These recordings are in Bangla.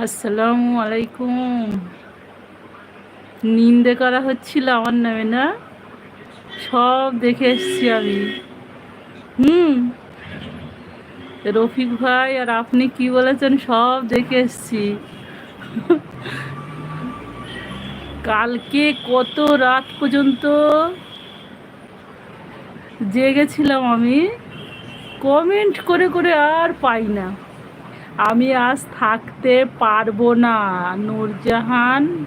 আসসালামু আলাইকুম। নিন্দে করা হচ্ছিল আমার নামে, না? সব দেখে এসছি আমি। হুম। রফিক ভাই আর আপনি কি বলেছেন সব দেখে এসছি। কালকে কত রাত পর্যন্ত জেগেছিলাম আমি? কমেন্ট করে করে আর পাই না। আমি আজ থাকতে পারব না। নূরজাহান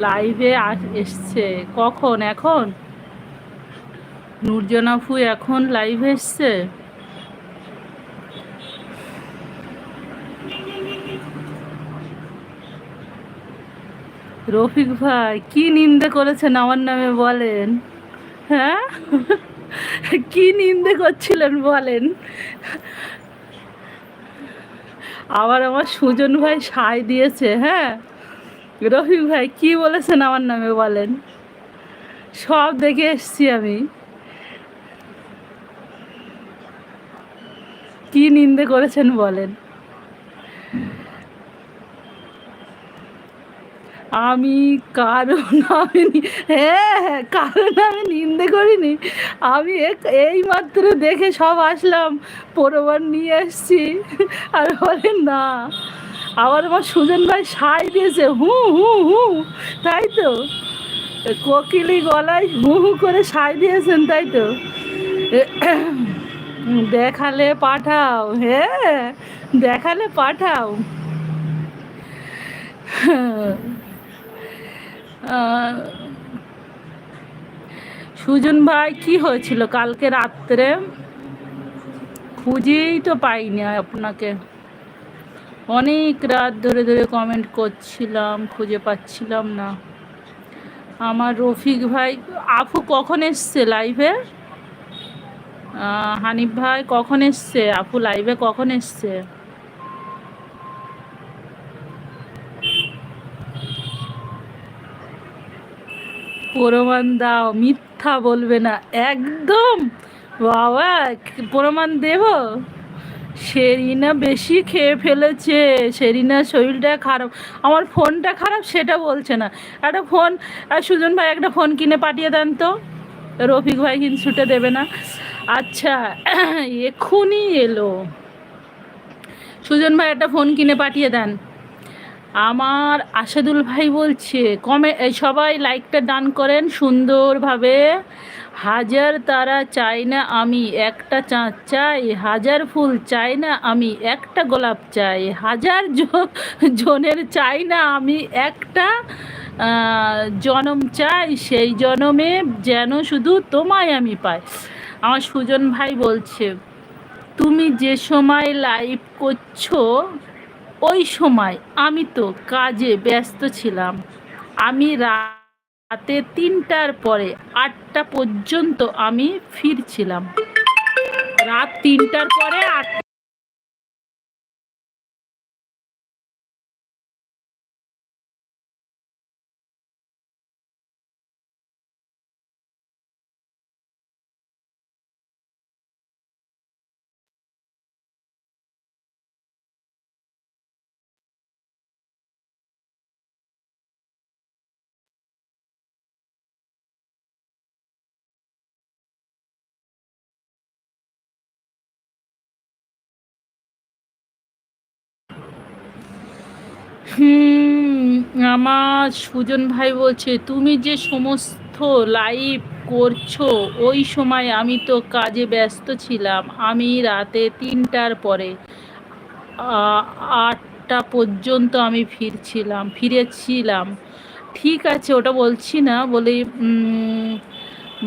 লাইভে এসছে। কখন? এখন? নূরজানাফু এখন লাইভে এসছে? রফিক ভাই, কি নিন্দে করেছেন আমার নামে বলেন? হ্যাঁ? কি নিন্দে করছিলেন বলেন? আবার আমার সুজন ভাই সাই দিয়েছে হ্যাঁ? রফিক ভাই, কি বলেছেন আমার নামে বলেন? সব দেখে এসছি আমি। কি নিন্দে করেছেন বলেন। আমি কারণ আমি হ্যাঁ হ্যাঁ কারণ আমি নিন্দে করিনি। আমি এই মাত্র দেখে সব আসলাম পরবার নিয়ে এসছি। আর বলেন না, আবার আমার সুজন ভাই সাই দিয়েছে, হু হু হু। তাই তো? কোকিলি গলায় হু হু করে সাই দিয়েছেন, তাই তো? দেখালে পাঠাও হ্যাঁ দেখালে পাঠাও। সুজন ভাই, কি হয়েছিল কালকে রাত্রে? খুঁজেই তো পাইনি আপনাকে। অনেক রাত ধরে ধরে কমেন্ট করছিলাম, খুঁজে পাচ্ছিলাম না। আমার রফিক ভাই আফু কখন এসছে লাইভে হানিফ ভাই কখন এসছে? আফু লাইভে কখন এসছে? প্রমাণ দাও, মিথ্যা বলবে না, একদম। বাবা প্রমাণ দেব? সেরিনা বেশি খেয়ে ফেলেছে, সেরিনা শরীরটা খারাপ। আমার ফোনটা খারাপ, সেটা বলছে না। একটা ফোন সুজন ভাই একটা ফোন কিনে পাঠিয়ে দেন তো। রফিক ভাই কিন্তু ছুটে দেবে না। আচ্ছা এক্ষুনি এলো। সুজন ভাই একটা ফোন কিনে পাঠিয়ে দেন। আমার আসাদুল ভাই বলছে, কমে সবাই লাইকটা ডান করেন সুন্দরভাবে। হাজার তারা চাই না আমি, একটা চাঁদ চাই। হাজার ফুল চাই না আমি, একটা গোলাপ চাই। হাজার জনের চাই না আমি, একটা জনম চাই। সেই জনমে যেন শুধু তোমায় আমি পাই। আমার সুজন ভাই বলছে, তুমি যে সময় লাইভ করছ ওই সময় আমি তো কাজে ব্যস্ত ছিলাম। আমি রাতে তিনটার পরে আটটা পর্যন্ত আমি ফিরছিলাম। রাত তিনটার পরে আট হুম, আমার সুজন ভাই বলছে, তুমি যে সমস্ত লাইভ করছ, ওই সময় আমি তো কাজে ব্যস্ত ছিলাম। আমি রাতে তিনটার পরে আটটা পর্যন্ত আমি ফিরছিলাম, ফিরেছিলাম। ঠিক আছে, ওটা বলছি না, বলি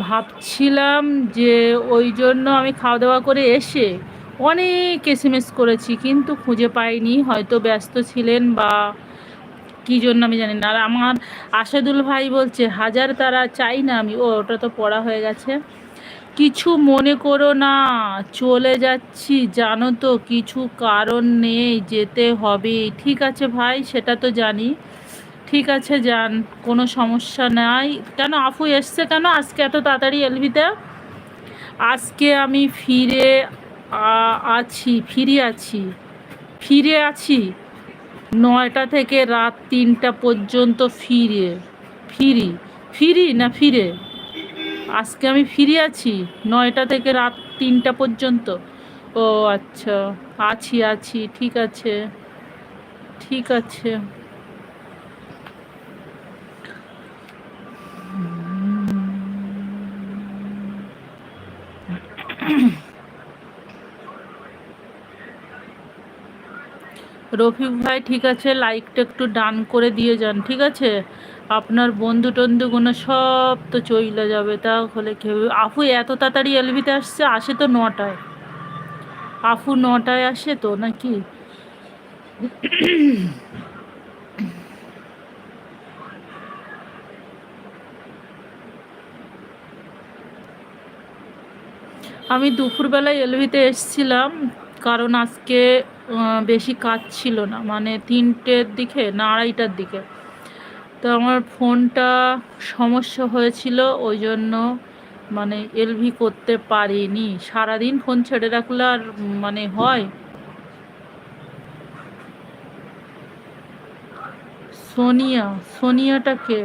ভাবছিলাম যে ওই জন্য আমি খাওয়া দাওয়া করে এসে অনেক এস করেছি, কিন্তু খুঁজে পাইনি। হয়তো ব্যস্ত ছিলেন বা কী জন্য আমি জানি না। আর আমার আসাদুল ভাই বলছে, হাজার তারা চাই না আমি। ও, ওটা তো পড়া হয়ে গেছে। কিছু মনে করো না, চলে যাচ্ছি। জানো তো, কিছু কারণ নেই, যেতে হবে। ঠিক আছে ভাই, সেটা তো জানি। ঠিক আছে, যান, কোনো সমস্যা নাই। কেন, আফু এসছে কেন আজকে এত তাড়াতাড়ি এলবিতে আজকে আমি ফিরে আছি, ফিরে আছি। ফিরে আছি। নয়টা থেকে রাত তিনটা পর্যন্ত ফিরে। ফিরি। ফিরি না ফিরে? আজকে আমি ফিরে আছি, নয়টা থেকে রাত তিনটা পর্যন্ত। ও আচ্ছা আছি আছি, ঠিক আছে। ঠিক আছে। রফিক ভাই, ঠিক আছে লাইকটা একটু ডান করে দিয়ে যান, ঠিক আছে? আপনার বন্ধু টন্ধুগুলো সব তো চইলে যাবে, তাহলে কেউ আফু এত তাড়াতাড়ি এলভিতে আসছে, আসে তো নটায়। আফু নটায় আসে তো নাকি? আমি দুপুরবেলায় এলভিতে এসছিলাম, কারণ আজকে বেশি কাজ ছিল না। মানে তিনটের দিকে না আড়াইটার দিকে। তো আমার ফোনটা সমস্যা হয়েছিল, ওই জন্য মানে এলভি করতে পারিনি। সারাদিন ফোন ছেড়ে রাখলে আর মানে হয়। সোনিয়া সোনিয়াটাকে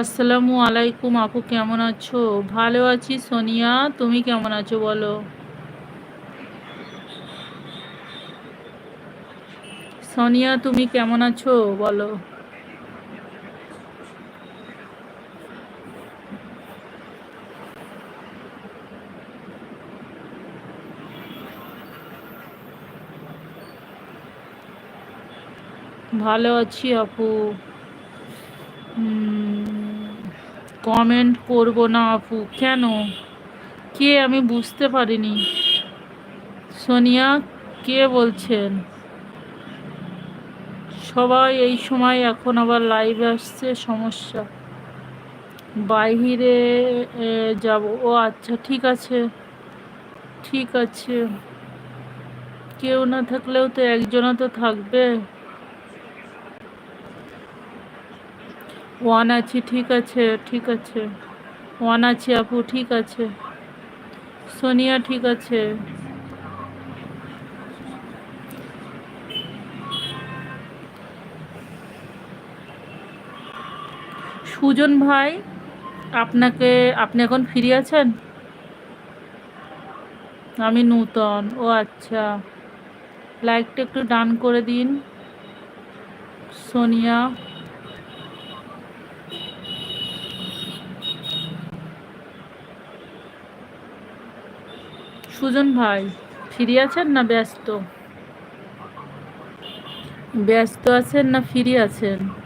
আসসালামু আলাইকুম আপু, কেমন আছো? ভালো আছি সোনিয়া, তুমি কেমন আছো বলো? সোনিয়া, তুমি কেমন আছো? বলো। ভালো আছি আপু। কমেন্ট করব না আপু। কেন? কে আমি বুঝতে পারিনি। সোনিয়া, কে বলছেন? সবাই এই সময় এখন আবার লাইভ আসছে সমস্যা। বাইরে এ, যাব। ও আচ্ছা ঠিক আছে। ঠিক আছে। কেউ না থাকলেও তো একজনও তো থাকবে। ওয়ান আছি ঠিক আছে ঠিক আছে। ওয়ান আছি আপু ঠিক আছে। সোনিয়া ঠিক আছে। সুজন ভাই, আপনাকে, আপনি এখন ফ্রি আছেন? আমি নূতন, ও আচ্ছা। লাইকটা একটু ডান করে দিন। সোনিয়া। সুজন ভাই, ফ্রি আছেন না ব্যস্ত? ব্যস্ত আছেন না ফ্রি আছেন?